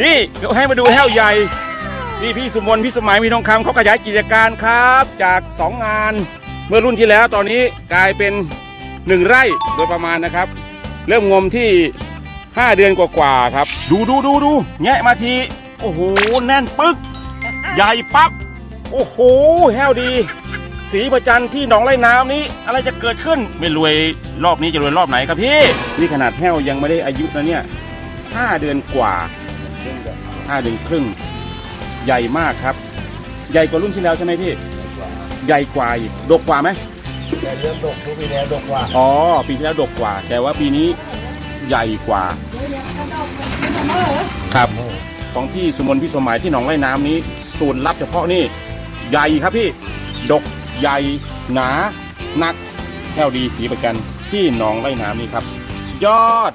นี่เดี๋ยวให้มาดูแห้วใหญ่ นี่พี่สุมนพี่สมัยมีทองคำเขาขยายกิจการครับ จาก 2 งานเมื่อรุ่นที่แล้วตอนนี้กลายเป็น 1 ไร่โดยประมาณนะครับ เริ่มงมที่ 5 เดือนกว่าๆครับ ดูดูดูดูแงะมาที โอ้โห แน่นปึ๊ก ใหญ่ปั๊บ โอ้โห แห้วดี สีประจันที่หนองไร่น้ำนี้ อะไรจะเกิดขึ้นไม่รวยรอบนี้จะรวยรอบไหนครับพี่ นี่ขนาดแห้วยังไม่ได้อายุนะเนี่ยห้าเดือนกว่า ห้าเดือนครึ่ง ใหญ่มากครับ ใหญ่กว่ารุ่นที่แล้วใช่ไหมพี่ ใหญ่กว่าอีกดกกว่าไหมแต่เริ่มดกทุกปีแล้วดกกว่า อ๋อ ปีที่แล้วดกกว่า แต่ว่าปีนี้ใหญ่กว่า ครับ ของพี่สุมนพี่สมหมายที่หนองไร่น้ำนี้ ส่วนลับเฉพาะนี่ใหญ่ครับพี่ ดกใหญ่หนาหนักแถวดีสีประกันที่หนองไร่น้ำนี่ครับสุดยอด